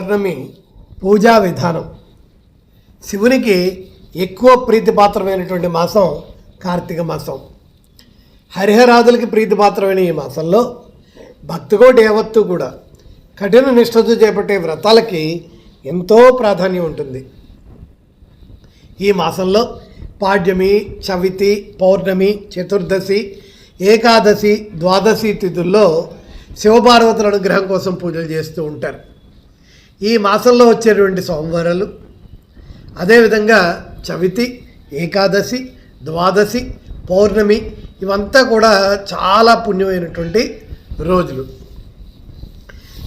పౌర్ణమి పూజా విధానం. శివునికి ఎక్కువ ప్రీతిపాత్రమైనటువంటి మాసం కార్తీక మాసం. హరిహరాదులకి ప్రీతిపాత్రమైన ఈ మాసంలో భక్తికోటి యావత్తు కూడా కఠిన నిష్ఠతో చేపట్టే వ్రతాలకి ఎంతో ప్రాధాన్యం ఉంటుంది. ఈ మాసంలో పాడ్యమి చవితి పౌర్ణమి చతుర్దశి ఏకాదశి ద్వాదశి తిథుల్లో శివపార్వతుల అనుగ్రహం కోసం పూజలు చేస్తూ ఉంటారు. ఈ మాసంలో వచ్చేటువంటి సోమవారాలు అదేవిధంగా చవితి ఏకాదశి ద్వాదశి పౌర్ణమి ఇవంతా కూడా చాలా పుణ్యమైనటువంటి రోజులు.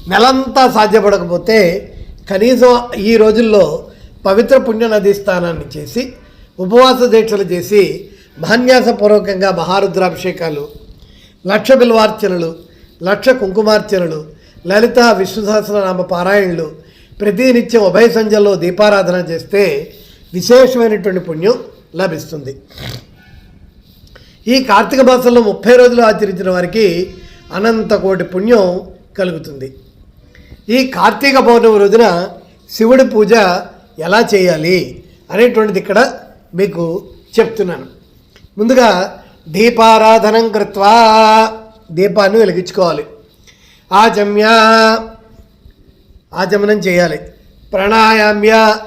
నెలంతా సాధ్యపడకపోతే కనీసం ఈ రోజుల్లో పవిత్ర పుణ్య నదీ స్థానాన్ని చేసి ఉపవాస దీక్షలు చేసి మహాన్యాసపూర్వకంగా మహారుద్రాభిషేకాలు లక్ష బిల్వార్చనలు లక్ష కుంకుమార్చనలు లలిత విష్ణు సహస్రనామ పారాయణలు ప్రతినిత్యం ఉభయ సంధ్యలో దీపారాధన చేస్తే విశేషమైనటువంటి పుణ్యం లభిస్తుంది. ఈ కార్తీక మాసంలో ముప్పై రోజులు ఆచరించిన వారికి అనంత కోటి పుణ్యం కలుగుతుంది. ఈ కార్తీక పౌర్ణమి రోజున శివుడి పూజ ఎలా చేయాలి అనేటువంటిది ఇక్కడ మీకు చెప్తున్నాను. ముందుగా దీపారాధనం కృత్వా దీపాన్ని వెలిగించుకోవాలి. ఆజమ్య. ఆజమనం చేయాలి. ప్రాణాయామ్య.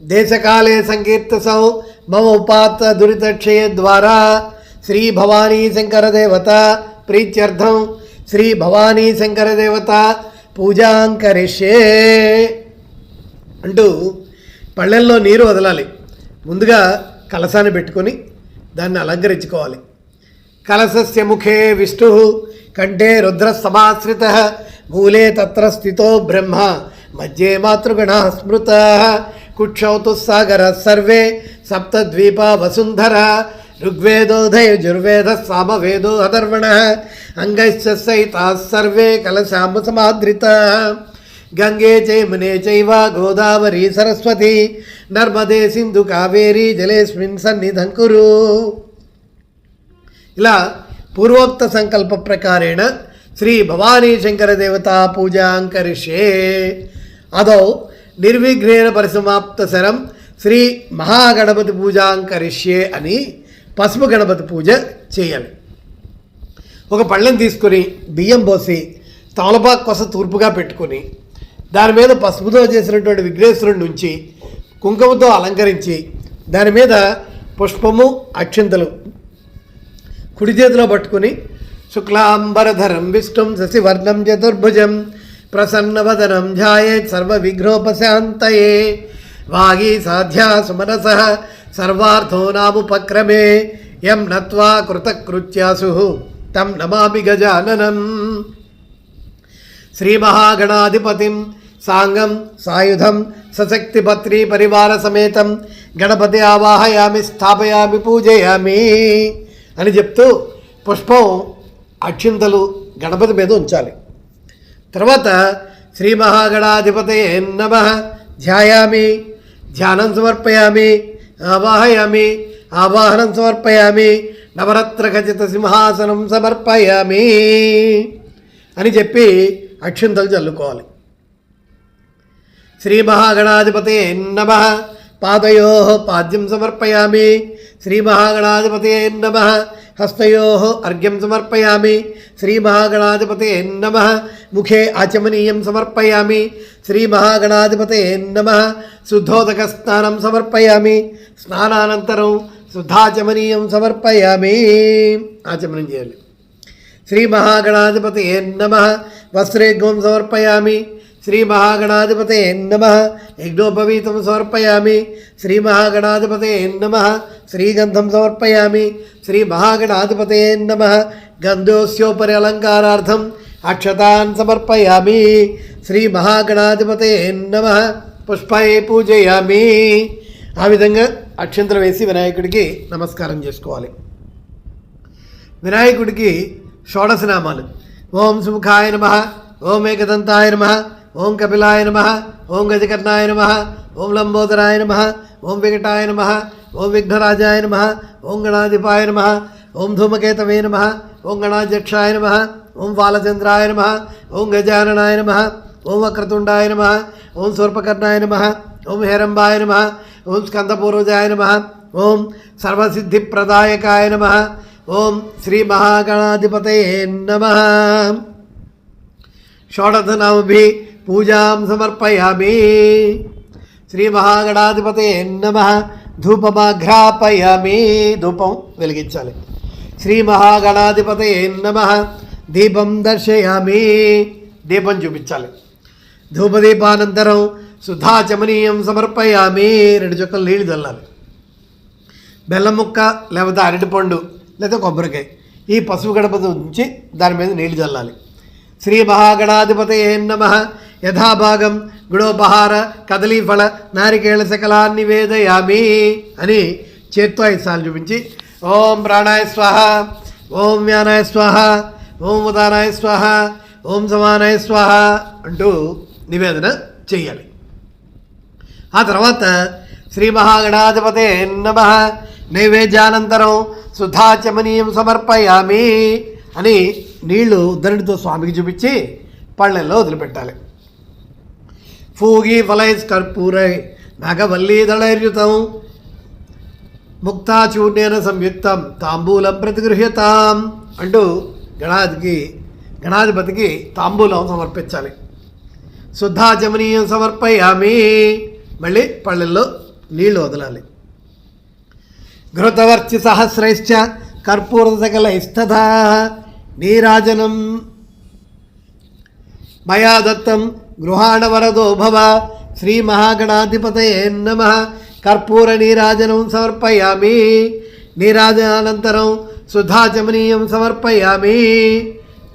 దేశకాలే సంకీర్తసౌ మమ ఉపాత్త దురితక్షయ ద్వారా. శ్రీ భవానీ శంకర దేవత ప్రీత్యర్థం. శ్రీ భవానీ శంకర దేవత అంటూ పళ్ళెల్లో నీరు వదలాలి. ముందుగా కలసాన్ని పెట్టుకొని దాన్ని అలంకరించుకోవాలి. కలసస్య ముఖే విష్ణు కంఠే రుద్రసమాశ్రిత మూలే తత్ర స్థితో బ్రహ్మ మధ్యే మాతృగణ స్మృత కుక్షౌతు సాగర సర్వే సప్తద్వీప వసుంధర ఋగ్వేదోధయజుర్వేద సామవేదో అధర్వణ అంగైశ్చ సహితా సర్వే కలశామ సమాద్రిత. గంగే చైమునే చైవ గోదావరి సరస్వతి నర్మదే సింధు కావేరీ జలేస్మిన్ సన్నిధం కురు. ఇలా పూర్వోక్త సంకల్ప ప్రకారేణ శ్రీ భవానీ శంకర దేవతా పూజాం కరిష్యే. అదౌ నిర్విఘ్నేన పరిసమాప్త శరం శ్రీ మహాగణపతి పూజాం కరిష్యే అని పసుపు గణపతి పూజ చేయాలి. ఒక పళ్ళెం తీసుకొని బియ్యం పోసి తమలపాకు కొస తూర్పుగా పెట్టుకొని దాని మీద పసుపుతో చేసినటువంటి విఘ్నేశ్వరుడి నుంచి కుంకుమతో అలంకరించి దాని మీద పుష్పము అక్షింతలు కుడి చేతిలో పట్టుకుని శుక్లాంబరధరం విష్ణుం శశివర్ణం చతుర్భుజం ప్రసన్నవదనం ధ్యాయేత్ సర్వ విఘ్నోపశాంతయే వాగీ సాధ్యా సుమనస సర్వార్థో నాముపక్రమే ఎం నత్వా కృతకృత్యాసు తం నమామి గజాననం. శ్రీమహాగణాధిపతిం సాంగం సాయుధం సశక్తిపత్రి పరివార సమేతం గణపతి ఆవాహయామి స్థాపయామి పూజయామి. అని చెప్తూ పుష్పం అక్షింతలు గణపతి మీద ఉంచాలి. తర్వాత శ్రీ మహాగణాధిపతే నమ. ధ్యాయామి ధ్యానం సమర్పయామి ఆవాహయామి ఆవాహనం సమర్పయామి నవరత్న ఖచ్చిత సింహాసనం సమర్పయామి అని చెప్పి అక్షింతలు చల్లుకోవాలి. శ్రీ మహాగణాధిపతే నమ. పాదయో పాద్యం సమర్పయామి. శ్రీమహాగణాధిపతే నమ హస్తయో అర్ఘ్యం సమర్పయామి శ్రీమహాగణాధిపతే నమ ముఖే ఆచమనీయం సమర్పయామి శ్రీమహాగణాధిపతే నమ శుద్ధోదక స్నానం సమర్పయామి స్నానానంతరం శుద్ధాచమనీయం సమర్పయామి ఆచమనం చేయాలి శ్రీమహాగణాధిపతి నమ వస్త్రేగ్వం సమర్పయామి శ్రీ మహాగణాధిపతే నమ యజ్ఞోపవీతం సమర్పయామి శ్రీ మహాగణాధిపతే నమ శ్రీగంధం సమర్పయామి శ్రీ మహాగణాధిపతే నమ గంధోస్యోపరి అలంకారార్థం అక్షతాన్ సమర్పయామి శ్రీ మహాగణాధిపతే నమ పుష్పై పూజయామి ఆ విధంగా అక్షంతరం వేసి వినాయకుడికి నమస్కారం చేసుకోవాలి. వినాయకుడికి షోడశనామాలు. ఓం సుముఖాయ నమ. ఓం ఏకదంతాయ నమ. ఓం కపిలాయ నమ ఓం గజకర్ణాయ నమ ఓం లంబోదరాయ నమ ఓం వెంకటాయ నమ ఓం విఘ్నరాజాయ నమ ఓం గణాధిపాయ నమ ఓం ధూమకేతవే నమ ఓం గణాధ్యక్షాయ నమ ఓం బాలచంద్రాయ నమ ఓం గజాననాయ నమ ఓం వక్రతుండాయ నమ ఓం సూర్పకర్ణాయ నమ ఓం హేరంబాయ నమ ఓం స్కందపూర్వజాయ నమ ఓం సర్వసిద్ధిప్రదాయకాయ నమ ఓం శ్రీ మహాగణాధిపతయే నమ షోడశనామభి పూజాం సమర్పయామి. శ్రీ మహాగణాధిపతే నమ. ధూపమాఘ్రాపయామి. ధూపం వెలిగించాలి. శ్రీ మహాగణాధిపతే నమ. దీపం దర్శయామి. దీపం చూపించాలి. ధూపదీపానంతరం సుధాచమనీయం సమర్పయామి. రెండు చుక్కలు నీళ్ళు చల్లాలి. బెల్లం ముక్క లేకపోతే అరటిపండు లేదా కొబ్బరికాయ. ఈ పసుపు గడప ఉంచి దాని మీద నీళ్ళు చల్లాలి. శ్రీ మహాగణాధిపతయే నమ యథాభాగం గుణోపహార కదలీఫల నారికేళ శకలాన్ని వేదయామి అని చేత్తో ఐదు సార్లు చూపించి ఓం ప్రాణాయ స్వాహ ఓం వ్యానాయ స్వాహ ఓం ఉదానాయ స్వాహ ఓం సమానాయ స్వాహ అంటూ నివేదన చేయాలి. ఆ తర్వాత శ్రీ మహాగణాధిపతే నమ. నైవేద్యానంతరం సుధాచమనీయం సమర్పయామి అని నీళ్ళు ఉద్దరణితో స్వామికి చూపించి పళ్ళెల్లో వదిలిపెట్టాలి. ఫూగి ఫలైస్ కర్పూరై నాగవల్లీదళైర్యుతం ముక్తాచూర్ణేన సంయుక్తం తాంబూలం ప్రతిగృహ్యతాం అంటూ గణాధికి గణాధిపతికి తాంబూలం సమర్పించాలి. శుద్ధాచమనీయం సమర్పయామి. మళ్ళీ పళ్ళెల్లో నీళ్ళు వదలాలి. ఘృతవర్చి సహస్రైశ్చ కర్పూర సకలైస్తథా. నీరాజనం మయా దత్తం గృహాణ వరదో భవ. శ్రీ మహాగణాధిపతయే నమ. కర్పూర నీరాజనం సమర్పయామి. నీరాజనానంతరం సుధాచమనీయం సమర్పయామి.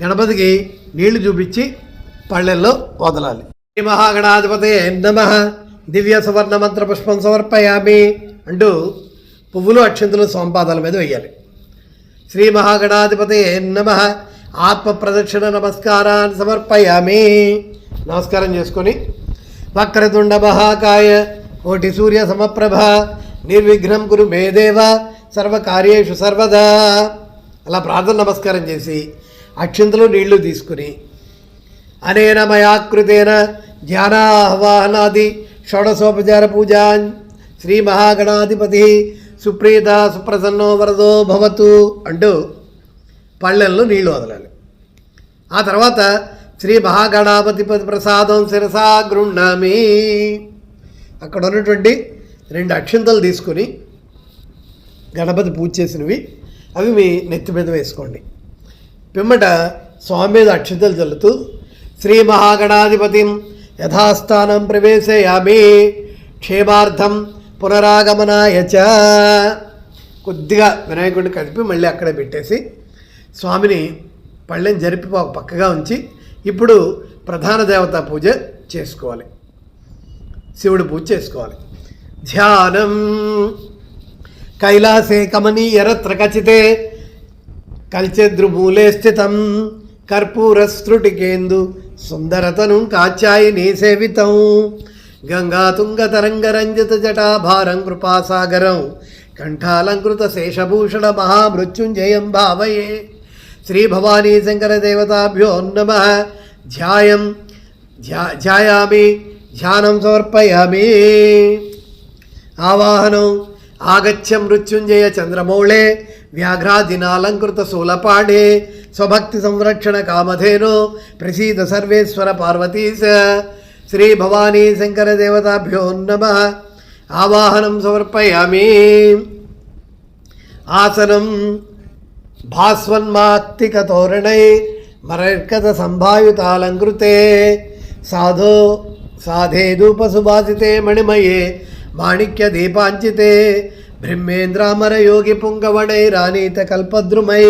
గణపతికి నీళ్ళు చూపించి పళ్ళెల్లో వదలాలి. శ్రీ మహాగణాధిపతయే నమ. దివ్య సువర్ణ మంత్ర పుష్పం సమర్పయామి అంటూ పువ్వులు అక్షంతులు సోంపాదాల మీద వేయాలి. శ్రీ మహాగణాధిపతే నమ. ఆత్మ ప్రదక్షిణ నమస్కారాన్ని సమర్పయామి. నమస్కారం చేసుకొని వక్రతుండ మహాకాయ కోటి సూర్య సమప్రభ నిర్విఘ్నం గురు మే దేవ సర్వకార్యేషు సర్వదా. అలా ప్రార్థన నమస్కారం చేసి అక్షింతలో నీళ్ళు తీసుకుని అనేన మయాకృతేన ధ్యానాహ్వాహనాది షోడశోపచార పూజా శ్రీ మహాగణాధిపతి సుప్రీత సుప్రసన్నో వరదో భవతు అంటూ పళ్ళెల్లో నీళ్ళు వదలాలి. ఆ తర్వాత శ్రీ మహాగణాపతి ప్రసాదం శిరసా గృహ్ణామి. అక్కడ ఉన్నటువంటి రెండు అక్షంతలు తీసుకుని గణపతి పూజ చేసినవి. అవి మీ నెత్తి మీద వేసుకోండి. పిమ్మట స్వామి మీద అక్షంతలు చల్లుతూ శ్రీ మహాగణాధిపతిం యథాస్థానం ప్రవేశయామి. క్షేమార్థం పునరాగమనాయ కొద్దిగా వినాయకుడిని కలిపి మళ్ళీ అక్కడే పెట్టేసి స్వామిని పళ్ళెం జరిపి ఒక పక్కగా ఉంచి ఇప్పుడు ప్రధాన దేవతా పూజ చేసుకోవాలి. శివుడు పూజ చేసుకోవాలి. ధ్యానం. కైలాసే కమనీయరత్ర కచితే. కల్చెద్రుమూలే స్థితం. కర్పూరస్త్రుటికేందు సుందరతను కాచాయి సేవితం. గంగాతుంగతరంగరంజిత జటాభారం కృపాసాగరం కంఠాలంకృత శేషభూషణ మహామృత్యుంజయం భావయే. శ్రీ భవానీ శంకర దేవతాభ్యో నమ. ధ్యాయం ధ్యా ధ్యాయామి ధ్యానం సమర్పయామి. ఆవాహనం ఆగచ్చ మృత్యుంజయ చంద్రమౌళే వ్యాఘ్రాదినాలంకృత శూలపాడే స్వభక్తి సంరక్షణ కామధేను ప్రసీద సర్వేశ్వర పార్వతీశ. శ్రీ భవానీ శంకర దేవతాభ్యో నమ ఆవాహనం సమర్పయామి ఆసనం భాస్వన్మాత్తికతోరణై మరర్కత సంభాయుతాలంకృతే సాధో సాధే ధూపసుభాసితే మణిమయే మాణిక్య దీపాంచితే బ్రహ్మేంద్రామరయోగి పుంగవణైరానీత కల్పద్రుమై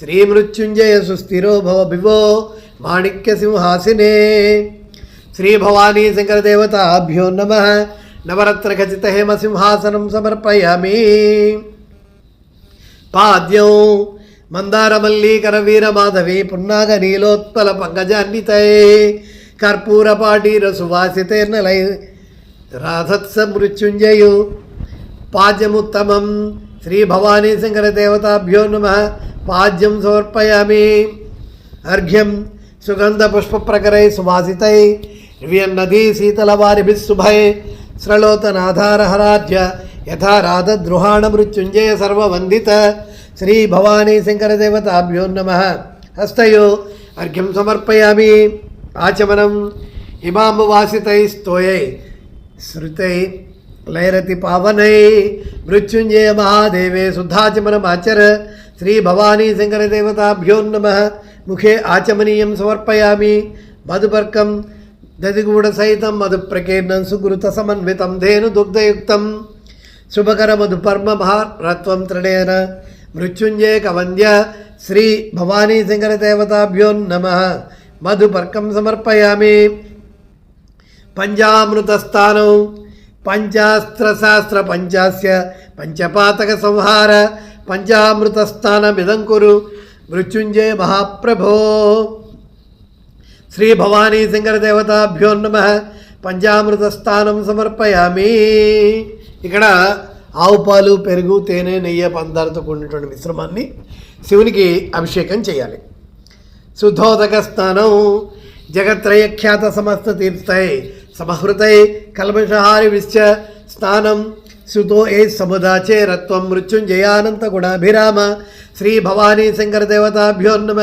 శ్రీమృత్యుంజయ సుస్థిరో భవ వివో మాణిక్య సింహాసినే శ్రీ భవానీ శంకర దేవత అభ్యో నమ నవరత్న ఖచ్చిత హేమ సింహాసనం సమర్పయామి పాద్యం మందారమల్లీకర వీరమాధవి పున్నాగ నీలోత్పల పంకజాన్వితై కర్పూరపాటీర సువాసితేర్నలై రాధత్స మృత్యుంజయు పాద్యముత్తమం శ్రీ భవానీ శంకర దేవతాభ్యో నమ పాద్యం సమర్పయామి అర్ఘ్యం సుగంధ పుష్ప ప్రకరై సువాసితై రివ్యన్నదీ శీతలవారిభిः శుభే స్రలోతనాధారహరాధ్య యథా రాధద్రుహాణ మృత్యుంజయ సర్వవందిత. శ్రీ భవానీ శంకరదేవతాభ్యో నమ. హస్తయో అర్ఘ్యం సమర్పయామి. ఆచమనం ఇమాంబువాసితై స్తోయై. శృతై లైరతి పావనై. మృత్యుంజయ మహాదేవే శుద్ధాచమనమాచర శ్రీ భవానీ శంకరదేవతాభ్యో నమ. ముఖే ఆచమనీయం సమర్పయామి. మధుపర్కం దదిగూఢసహితం మధుప్రకీర్ణం సుకృత సమన్వితం ధేను దుగ్ధయుక్తం శుభకర మధుపర్మ మహారత్వం త్రణేన మృత్యుంజయ కవంద్య శ్రీ భవానీ శంకరదేవతాభ్యో నమ మధుపర్కం సమర్పయామి పంచామృతస్థానం పంచాస్త్రశాస్త్ర పంచాస్య పంచపాతక సంహార పంచామృతస్థానమిదం కురు మృత్యుంజయ మహాప్రభో శ్రీ భవానీ శంకర దేవతాభ్యో నమ. పంచామృత స్థానం సమర్పయామి. ఇక్కడ ఆవు పాలు పెరుగు తేనె నెయ్యి పందాలతో కూడినటువంటి మిశ్రమాన్ని శివునికి అభిషేకం చేయాలి. శుద్ధోదక స్నానం జగత్రయఖ్యాత సమస్త తీర్థై సమహృతై కల్మషహారి విశ్చ స్నానం సుతో ఏ సముదాచే రత్వం మృత్యుంజయానంత గుణాభిరామ శ్రీ భవానీ శంకర దేవతాభ్యో నమ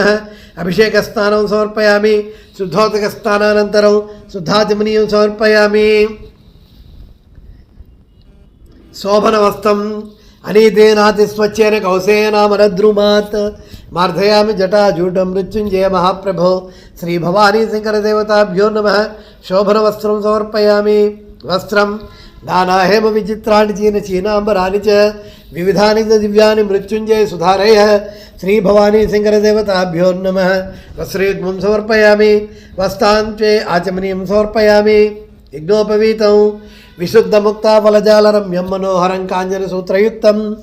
అభిషేక స్థానం సమర్పయామి శుద్ధోదక స్థానానంతరం శుద్ధాచమనీయం సమర్పయామి శోభనవస్తం అనీతేనాతి స్వచ్ఛేన కౌశేనామరద్రుమాత్ మార్ధయామి జటాజూటం మృత్యుంజయ మహాప్రభో శ్రీ భవానీ శంకర దేవతాభ్యో నమ శోభనవస్త్రం సమర్పయామి వస్త్రం నానాహేమ విచిత్రాన్ని చీన చీనాంబరాని చ వివిధాని చ దివ్యాని మృత్యుంజయ సుధారయ. శ్రీ భవానీ శంకరదేవతాభ్యో నమ. వస్త్రయుగ్మం సమర్పయామి. వస్తాంత్వే ఆచమనీయం సమర్పయామి. యజ్ఞోపవీతం. విశుద్ధముక్తాఫలజాలరమ్యం మనోహరం కాంజనసూత్రయుక్తం.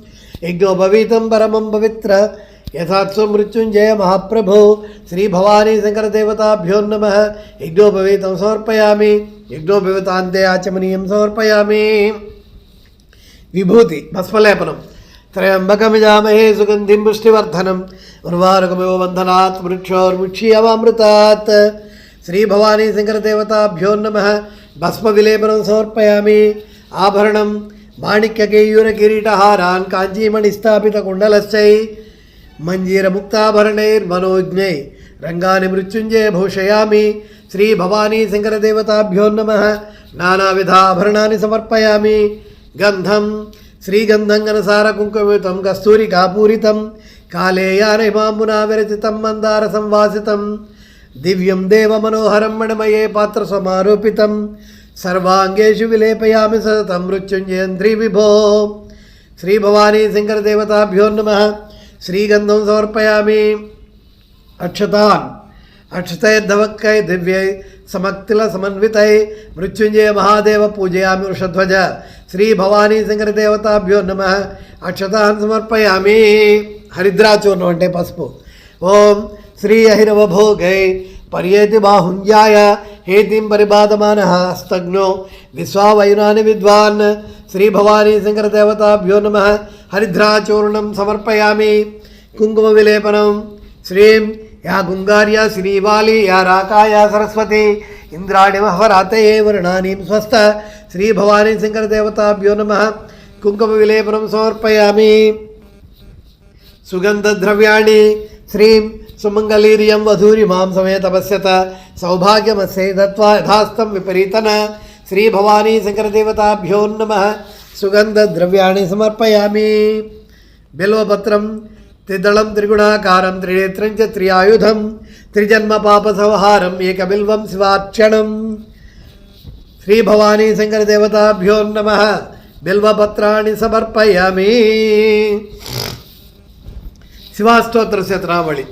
యజ్ఞోపవీతం పరమం పవిత్ర. యథాత్సు మృత్యుంజయ మహాప్రభో. శ్రీ భవానీ శంకర దేవతాభ్యో నమ. యజ్ఞోపవీతం సమర్పయామి. యజ్ఞోపవీతాంతే ఆచమనీయం సమర్పయామి. విభూతి భస్మలేపనం త్రయంబకమిజామహే సుగంధిం పుష్టివర్ధనం ఉర్వారుకమివ బంధనాత్ వృక్షోర్ముక్షీయవామృతాత్ శ్రీ భవానీ శంకర దేవతాభ్యో నమ. భస్మ విలేపనం సమర్పయామి. ఆభరణం మాణిక్యకేయూర కిరీటహారాన్ కాంచీమణి కుండలశ్చై. మంజీరముక్తాభరణైర్మనోజ్ఞై రంగాని మృత్యుంజయ భూషయామి శ్రీ భవానీ శంకర దేవతాభ్యో నమ నానావిధాభరణాన్ని సమర్పయామి గంధం శ్రీగంధం గనసార కుంకుమితం కస్తూరి కాపూరితం కాళేయానమాంబునా విరచితం మందార సంవాసితం దివ్యం దేవ మనోహరం మణమయే పాత్ర సమారోపితం సర్వాంగేషు విలేపయామి సతతం మృత్యుంజయంత్రి విభో శ్రీ భవానీ శంకర నమ శ్రీగంధం సమర్పయామి అక్షతాన్ అక్షతైర్ధవక్కై దివ్యై సమక్తిల సమన్వితై మృత్యుంజయ మహాదేవ పూజయామి వృషధ్వజ శ్రీ భవానీ శంకర దేవతాభ్యో నమ అక్షతాన్ సమర్పయామి హరిద్రాచూర్ణం అంటే పసుపు ఓం శ్రీ అహిరవభోగై పర్యేతి బాహుంజాయ హేతిం పరిబాధమాన హస్తజ్ఞో విశ్వావయునాని విద్వాన్ శ్రీ భవానీ శంకర దేవతాభ్యో నమ హరిద్రాచూర్ణం సమర్పయామి. కుంకుమ విలేపనం శ్రీం యా గుంగార్య శ్రీవాలి యా రాకాయ సరస్వతి. ఇంద్రాణి మహవరాతయే వర్ణాని స్వస్థ. శ్రీ భవానీ శంకర దేవతాభ్యో నమ. కుంకుమ విలేపనం సమర్పయామి. సుగంధద్రవ్యాణి. శ్రీం సుమంగళీర్యం వధూరి మాం సమేత పశ్యత సౌభాగ్యమస్యై దత్వా యథాస్తం విపరీతన. శ్రీ భవానీ శంకరదేవతాభ్యో నమ. సుగంధద్రవ్యాణి సమర్పయామి బిల్వపత్రం త్రిదళం త్రిగుణాకారం త్రినేత్రం చ త్రియాయుధం త్రిజన్మ పాప సంహారం ఏకబిల్వం శివాక్షణం శ్రీ భవానీ శంకర దేవతాభ్యో నమ బిల్వపత్రాన్ని సమర్పయామి శివాస్తోత్రస్య త్రావళి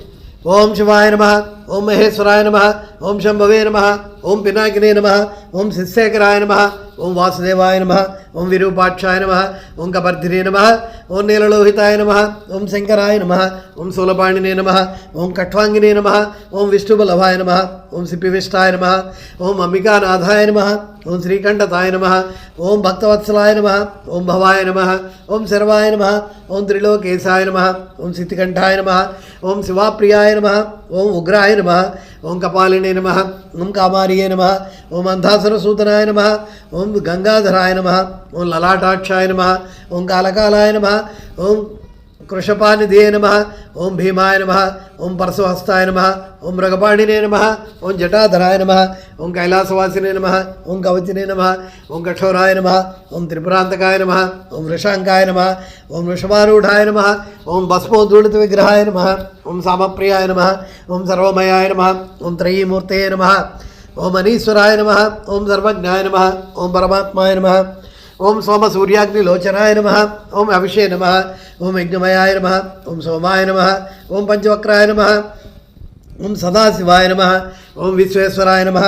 ఓం శివాయ నమ ఓం మహేశ్వరాయ నమ ఓం శంభవే నమ ఓం పినాకినే నమ ఓం శిశేఖరాయ నమ ఓం వాసుదేవాయ నమ ఓం విరూపాక్షాయ నమ ఓం కబర్ధినే నమ ఓం నీలలోహితాయ నమ ఓం శంకరాయ నమ ఓం శూలపాణినే నమ ఓం కట్వాంగినే నమ ఓం విష్ణుబలభాయ నమ ఓం సిపివిష్టాయ నమ ఓం అంబికానాథాయ నమ ఓం శ్రీకంఠతాయ నమ ఓం భక్తవత్సలాయ నమ ఓం భవాయ నమ ఓం శర్వాయ నమ ఓం త్రిలోకేశాయ నమ ఓం సిద్ధికంఠాయ నమ ఓం శివాప్రియాయ నమ ఓం ఉగ్రాయ నమ ఓం కపాలినే నమ ఓం కామారియే నమ ఓం అంధాసురసూతనాయ నమ ఓం గంగాధరాయ నమ ఓం లలాటాక్షాయ నమ ఓం కాలకాలాయ నమ ఓం కృషపానిధియే నమ ఓం భీమాయ నమ ఓం పరశుహస్తాయ నమ ఓం మృగపాణినే నమ ఓం జటాధరాయ నమ ఓం కైలాసవాసినే నమ ఓం కవచినే నమ ఓం కఠోరాయ నమ ఓం త్రిపురాంతకాయ నమ ఓం వృషాంకాయ నమ ఓం వృషభారూఢాయ నమ ఓం భస్మోద్దూళిత విగ్రహాయ నమ ఓం సామప్రియాయ నమ ఓం సర్వమయాయ నమ ఓం త్రయీమూర్తయే నమ ఓం అనీశ్వరాయ నమ ఓం సర్వజ్ఞాయ నమ ఓం పరమాత్మాయ నమ ఓం సోమ సూర్యాగ్ని లోచనాయ నమ ఓం అభిషే నమ ఓం యజ్ఞమయాయ నమ ఓం సోమాయ నమ ఓం పంచవక్రాయ నమ ఓం సదాశివాయ నమ ఓం విశ్వేశ్వరాయ నమ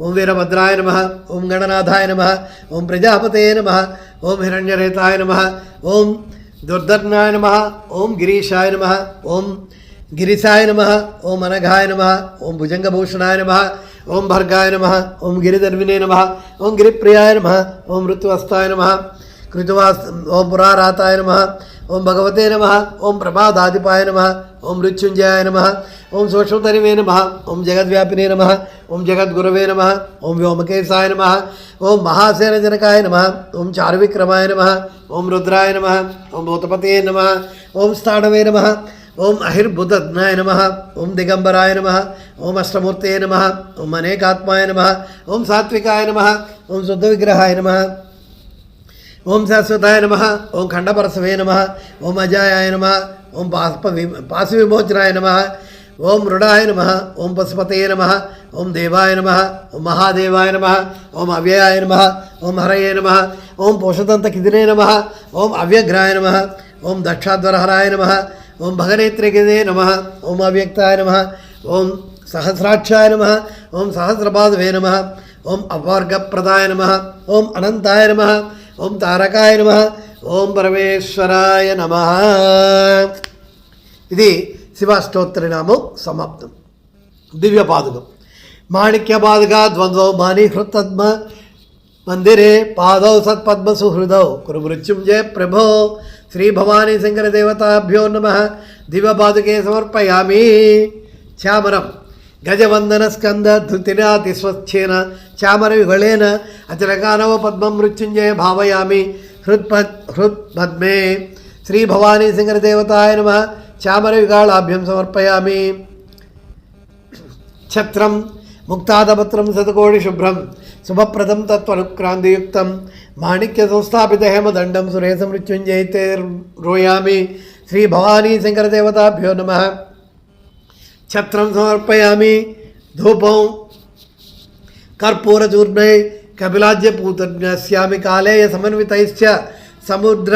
ఓం వీరభద్రాయ నమ ఓం గణనాథాయ నమ ఓం ప్రజాపతే నమ ఓం హిరణ్యరేతాయ నమ ఓం దుర్ధర్నాయ నమ ఓం గిరీషాయ నమ ఓం గిరిశాయ నమ ఓం అనఘాయ నమ ఓం భుజంగభూషణాయ నమ ఓం భర్గాయ నమ ఓం గిరిధర్మినే నమ ఓం గిరిప్రియాయ నమ ఓం ఋతువస్తాయ నమ కృతువాస్ ఓం పురారాతాయ నమ ఓం భగవతే నమ ఓం ప్రమాదాధిపాయ నమ ఓం మృత్యుంజయాయ నమ ఓం సూక్ష్మతరివే నమ ఓం జగద్వ్యాపినే నమ ఓం జగద్గురవే నమ ఓం వ్యోమకేశాయ నమ ఓం మహాసేనజనకాయ నమ ఓం చారువిక్రమాయ నమ ఓం రుద్రాయ నమ ఓం భూతపతే నమ ఓం స్థాణవే నమ ఓం అహిర్బుధజ్ఞాయ నమ ఓం దిగంబరాయ నమ ఓం అష్టమూర్తయ నమ ఓం అనేకాత్మాయ నమ ఓం సాత్వికాయ నమ ఓం శుద్ధ విగ్రహాయ నమ ఓం శాశ్వతాయ నమ ఓం ఖండపరసవే నమ ఓం అజాయాయ నమ ఓం పాస్ప వి పాశు విమోచనాయ నమ ఓం మృడాయ నమ ఓం పశుపతయ నమ ఓం దేవాయ నమ ఓం మహాదేవాయ నమ ఓం అవ్యయాయ నమ ఓం హరయే నమ ఓం పోషదంతకిదినే నమ ఓం అవ్యగ్రాయ నమ ఓం దక్షాధ్వరహరాయ నమ ఓం భగనేత్రగిదే నమ ఓం అవ్యక్తాయ నమ ఓం సహస్రాక్షాయ నమ ఓం సహస్రపాదవే నమ ఓం అవర్గప్రదాయ నమ ఓం అనంతాయ నమ ఓం తారకాయ నమ ఓం పరమేశ్వరాయ నమ ఇది శివాష్టోత్తర నామం సమాప్తం దివ్య పాదుకం మాణిక్య పాదుగా ద్వంద్వౌ మాని హృత్తద్మ మందిరే పాదౌ సత్పద్మ సుహృదౌ కురు మృత్యుంజయ ప్రభో శ్రీ భవానీ శంకర దేవతాభ్యో నమ. దివపాదుకే సమర్పయామి. చామరం. గజవందన స్కంద ధృతినాతి స్వచ్ఛేన. చామర విహళేన అతిరకానవ పద్మం మృత్యుంజయ భావయామి. హృత్పద్ హృత్పద్మే. శ్రీ భవానీ శంకర దేవతాయ నమ. చామర విగాళాభ్యం సమర్పయామి. ఛత్రం. मुक्तादपत्रं शतकोटिशुभ्रं शुभप्रदं नम छत्र सुरेशमृत्युञ्जयितेर्रोयामि धूप कर्पूरचूर्ण कपिलाज्यपूत समर्पयामि धूपं समुद्र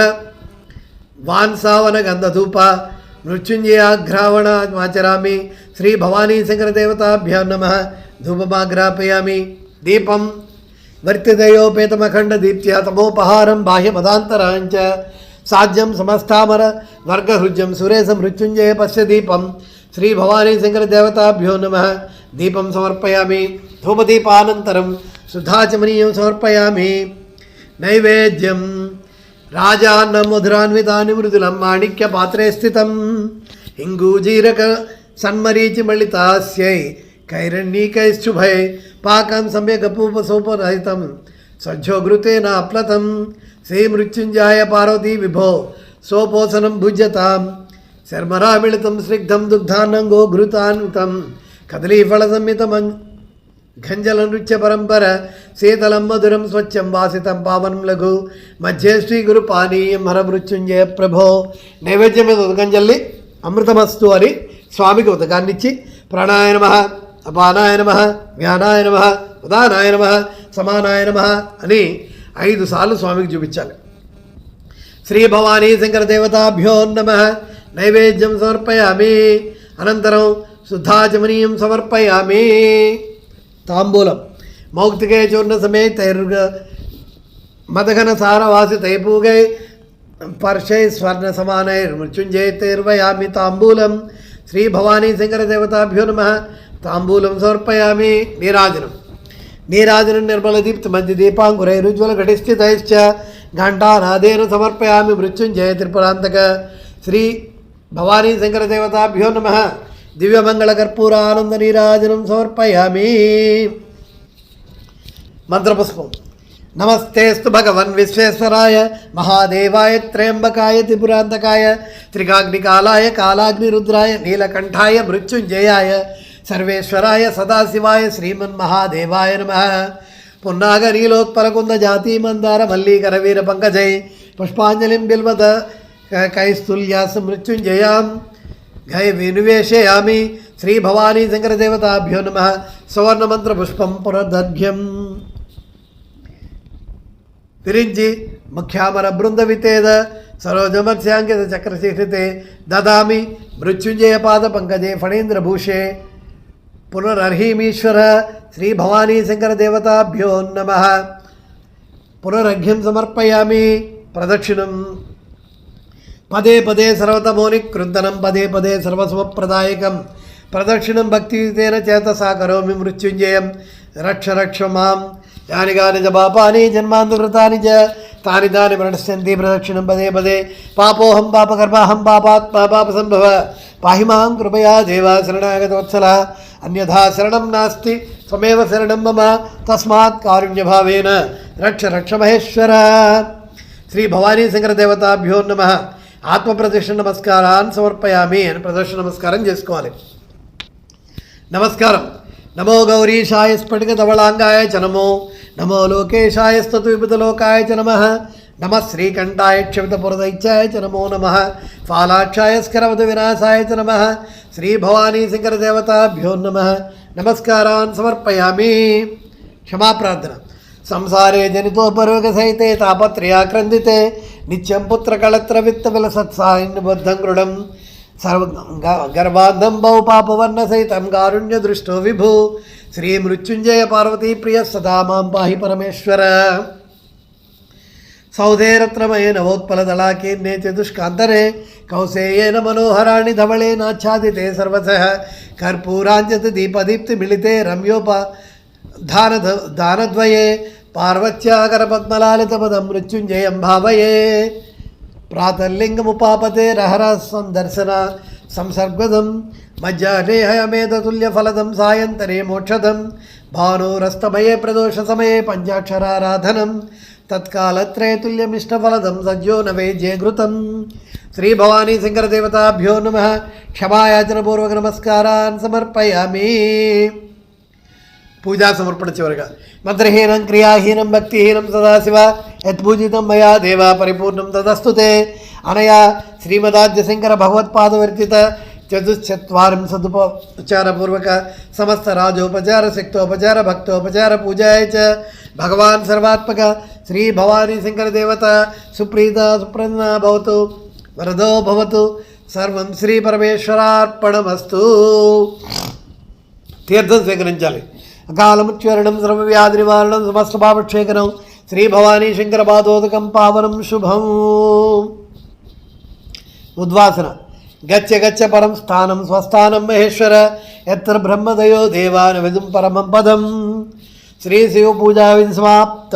वांसावन गंधधूप समुद्रवान्सावनगन्धधूप मृत्युञ्जयाघ्रावणाचरामि श्रीभवानीशङ्करदेवताभ्यां नमः। दीपम दीपं वर्तितयोपेतमखण्डदीप्त्या तमोपहारं बाह्यपदान्तराञ्च साध्यम समस्तामर, वर्गहृज्यं सुरेश मृत्युंजय पश्य दीपं। श्रीभवानीशङ्करदेवताभ्यो नमः। दीपं समर्पयामि। धूपदीपानन्तरं समर्पयामी। नैवेद्यम नैवेद्यं राजान्नं मधुरान्वितानि मृदुलं माणिक्यपात्रे स्थितं हिङ्गूजीरक సన్మరీచి మళ్ళీ తాస్యై. శంకర పాకం నమ దీపం సమర్పయామి ధూపదీపానంతరం అప్లతం శ్రీ మృత్యుంజాయ పార్వతీ విభో. సోపోసనం భుజ్యతాం శర్మరామిళితం స్నిగ్ధం దుగ్ధాన్నంగో ఘృతాన్వితం కదలీఫల సంహితం గంజల నృత్య పరంపర శీతలం మధురం స్వచ్ఛం వాసితం పావనం లఘు. మధ్య శ్రీ గురు పానీయం హర మృత్యుంజయ ప్రభో. నైవేద్యం మీద ఉదకంజల్లి అమృతమస్తు అని స్వామికి ఉదకాన్నిచ్చి ప్రాణాయ నమ అపానాయ నమ జ్ఞానాయ నమ ఉదానాయ నమ సమానాయ నమ అని ఐదు సార్లు స్వామికి చూపించాలి. శ్రీ భవానీ శంకర దేవతాభ్యో నమ నైవేద్యం సమర్పయామి. అనంతరం శుద్ధాచమనీయం సమర్పయామి. తాంబూలం మౌక్తికే చూర్ణ సమేతైర్గ మదఘన సారవాసి తైపూగై పర్షై స్వర్ణ మృత్యుంజయ తైర్వయామి తాంబూలం. శ్రీ భవానీ శంకర దేవతాభ్యో నమ. తాంబూలం సమర్పయామి నీరాజనం. నీరాజనం నిర్మలదీప్తి మధ్య దీపాంకురైరుజ్వల ఘటిస్థితైశ్చ ఘంటానాదేన సమర్పయామి మృత్యుంజయ త్రిపురాంతక. శ్రీ భవానీ శంకర దేవతాభ్యో నమ దివ్యమంగళకర్పూరానంద నీరాజనం సమర్పయామి. మంత్రపుష్పం. నమస్తేస్తు భగవన్ విశ్వేశ్వరాయ మహాదేవాయ త్రయంబకాయ త్రిపురాంతకాయ త్రికాగ్నికాలాయ కాలాగ్నిరుద్రాయ నీలకంఠాయ మృత్యుంజయాయ సర్వేశ్వరాయ సదాశివాయ శ్రీమన్ మహాదేవాయ నమ. పున్నాగ నీలోత్పలకుంద జాతి మందార మల్లీకర వీర పంకజై పుష్పాంజలిం బిల్వద కైస్తుల్యాస మృత్యుంజయాం గై వినివేశయామి శ్రీ భవానీ శంకరదేవతాభ్యో నమ. సువర్ణమంత్రపుష్పం పునర్దభ్యం విరించి ముఖ్యామర బృంద వితేద సరోజమత్స్యాంకిత చక్రశీర్షితే దదామి మృత్యుంజయ పాద పంకజే ఫణీంద్రభూషే పునరర్హీమీశ్వర శ్రీ భవానీ శంకర దేవతాభ్యో నమ పునరర్ఘ్యం సమర్పయామి ప్రదక్షిణం పదే పదే సర్వతమోని కృందనం పదే పదే సర్వస్వప్రదాయకం ప్రదక్షిణం భక్తితేన చేతసా కరోమి మృత్యుంజయం రక్ష రక్ష మాం యాని కాని చ పాపాని జన్మాంతృతాని చ తాని తాని ప్రణశ్యంతి ప్రదక్షిణం పదే పదే పాపోహం పాపకర్మాహం పాపాత్మా పాప సంభవ పాహిమాం కృపయా దేవా శరణాగతవత్సల అన్యథా శరణం నాస్తి త్వమేవ శరణం మమ తస్మాత్ కారుణ్యభావేన రక్ష రక్ష మహేశ్వర శ్రీ భవానీ శంకర దేవతాభ్యో నమ ఆత్మ నమస్కారాన్ని సమర్పయామి అని ప్రదక్షిణ నమస్కారం చేసుకోవాలి నమస్కారం నమో గౌరీశాయ స్ఫటిక ధవళాంగాయ చ నమో నమో లోకేశాయ స్తతు చ నమ. నమ శ్రీకంఠాయ క్షమితపురదైత్యాయ చ నమో నమ. ఫాలాక్షాయ స్కరవద వినాశాయ చ నమ. శ్రీ భవానీ శంకర దేవతాభ్యో నమ. నమస్కారాన్ సమర్పయామి. క్షమాప్రార్థన సంసారే జనితోపరోగ సహితే తాపత్రయాక్రందితే నిత్యం పుత్రకళత్ర విత్త విలసత్సాయబద్ధం గృఢం సర్వ గర్భాంధం బహు పాపవర్ణ సహితం కారుణ్య దృష్టో విభూ. శ్రీ మృత్యుంజయ పార్వతీ ప్రియ సదామాం పాహి పరమేశ్వర. సౌధేరత్నమయ నవోత్పలదళాకీర్ణే చతుష్కాంతరే కౌసేయేన మనోహరాణి ధవళే నాచ్ఛాదితే సర్వస కర్పూరాంజత దీపదీప్తి మిళితే రమ్యోప దాన దానద్వయే పార్వత్యాకరపద్మలాలితపదం మృత్యుంజయం భావయే. ప్రాతర్లింగముపాపతే రహర సందర్శన సంసర్గదం మజ్జాహేహయమేతతుల్యఫలదం సాయంతరే మోక్షదం. భానురస్తమయే ప్రదోష సమయే పంచాక్షరారాధనం. తత్కాలత్రయతుల్యమిష్టఫలదం సజ్జో నవే జయఘృతం. శ్రీ భవానీ శంకరదేవతాభ్యో నమ. క్షమాయాచనపూర్వక నమస్కారాన్ సమర్పయామి. పూజా సమర్పణ చివరిగా. మంత్రహీనం క్రియాహీనం భక్తిహీనం సదాశివ. యత్పూజితం మయా దేవా పరిపూర్ణం తదస్తుతే. అనయా శ్రీమదాద్యశంకర శంకర భగవత్పాదవర్తిత చతుశ్చత్వారింశదుపచారపూర్వక సమస్త రాజోపచార శక్తోపచార భక్తోపచార పూజాయ చ భగవాన్ సర్వాత్మక శ్రీ భవానీ శంకర దేవత సుప్రీత సుప్రన్న భవతు వరదో భవతు సర్వం శ్రీ పరమేశ్వరార్పణమస్తు తీర్థం స్వీకరించాలి. అకాలముచ్చారణం సర్వవ్యాధి నివారణం సమస్త పాపక్షేకరం శ్రీ భవానీ శంకర పాదోదకం పావనం శుభం. ఉద్వాసన. గచ్చ గచ్చ పరం స్థానం స్వస్థానం మహేశ్వర ఎత్ర బ్రహ్మదయో దేవాను విదుం పరమం పదం శ్రీ శివ పూజా విధి సమాప్త